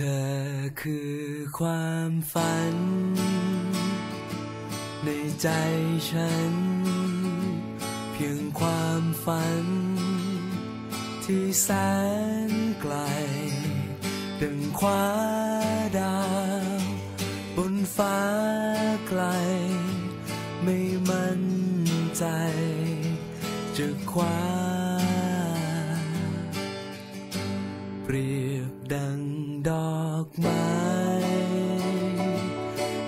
ธอคือความฝัน ในใจฉัน เพียงความฝัน ที่แสนไกล ดังคว้าดาว บนฟ้าไกล ไม่มั่นใจ จะคว้า เปรียบดัง ดอกไม้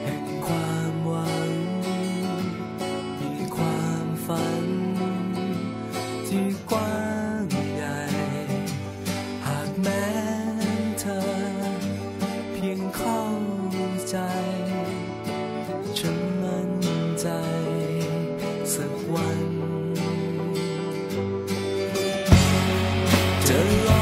แห่งความหวัง มีความฝัน ที่กว้างใหญ่ หากแม้เธอ เพียงเข้าใจ ฉันมั่นใจ สักวันจะลอง